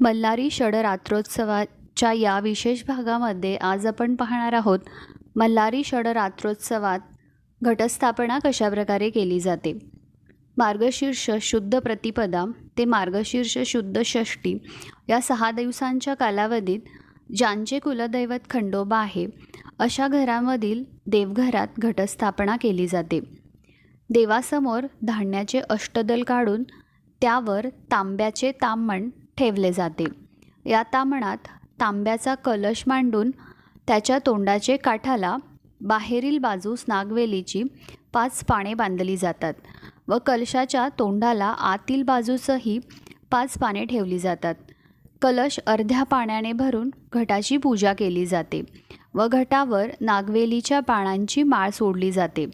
मल्हारी षडरात्रोत्सवाच्या या विशेष भागामध्ये आज आपण पाहणार आहोत मल्हारी षडरात्रोत्सवात घटस्थापना कशाप्रकारे केली जाते? मार्गशीर्ष शुद्ध प्रतिपदा ते मार्गशीर्ष शुद्ध षष्टी या सहा दिवसांच्या कालावधीत ज्यांचे कुलदैवत खंडोबा आहे अशा घरामधील देवघरात घटस्थापना केली जाते. देवासमोर धान्याचे अष्टदल काढून त्यावर तांब्याचे तांबण ठेवले जाते. या ताम्हणात तांब्याचा कलश मांडून त्याच्या तोंडाचे काठाला बाहेरील बाजूस नागवेलीची पाच पाने बांधली जातात व कलशाच्या तोंडाला आतील बाजूसही पाच पाने ठेवली जातात. कलश अर्ध्या पाण्याने भरून घटाची पूजा केली जाते व घटावर नागवेलीच्या पानांची माळ सोडली जाते.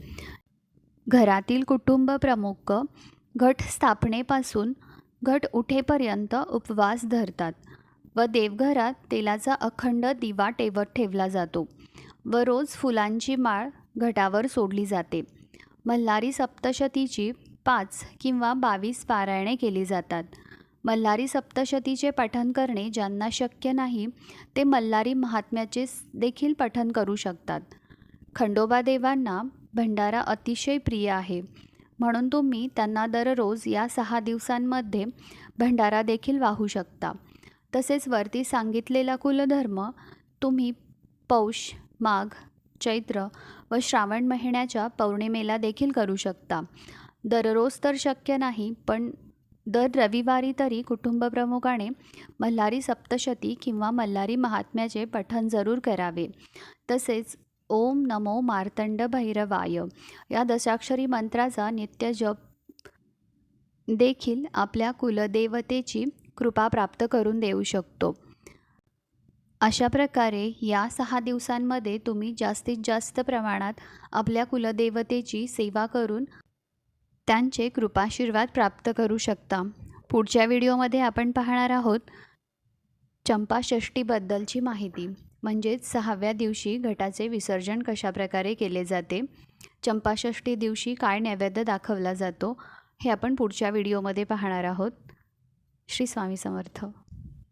घरातील कुटुंब प्रमुख घट स्थापनेपासून घट उठेपर्यंत उपवास धरतात व देवघरात तेलाचा अखंड दिवा टेवत ठेवला जातो व रोज फुलांची माळ घटावर सोडली जाते. मल्हारी सप्तशतीची पाच किंवा बावीस पारायणे केली जातात. मल्हारी सप्तशतीचे पठण करणे ज्यांना शक्य नाही ते मल्हारी महात्म्याचे देखील पठण करू शकतात. खंडोबा देवांना भंडारा अतिशय प्रिय आहे. म्हणून तुम्ही त्यांना दररोज या सहा दिवसांमध्ये भंडारा देखील वाहू शकता. तसेच वरती सांगितलेला कुलधर्म तुम्ही पौष माघ चैत्र व श्रावण महिन्याच्या पौर्णिमेला देखील करू शकता. दररोज तर शक्य नाही पण दर रविवारी तरी कुटुंबप्रमुखाने मल्हारी सप्तशती किंवा मल्हारी महात्म्याचे पठण जरूर करावे. तसेच ओम नमो मार्तंड भैरवाय या दशाक्षरी मंत्राचा नित्य जप देखील आपल्या कुलदेवतेची कृपा प्राप्त करून देऊ शकतो. अशा प्रकारे या सहा दिवसांमध्ये तुम्ही जास्तीत जास्त प्रमाणात आपल्या कुलदेवतेची सेवा करून त्यांचे कृपाशीर्वाद प्राप्त करू शकता. पुढच्या व्हिडिओमध्ये आपण पाहणार आहोत चंपाषष्टीबद्दलची माहिती. म्हणजेच सहाव्या दिवशी घटाचे विसर्जन कशाप्रकारे केले जाते? चंपाषष्ठी दिवशी काय नैवेद्य दाखवला जातो? हे आपण पुढच्या व्हिडिओमध्ये पाहणार आहोत. श्री स्वामी समर्थ.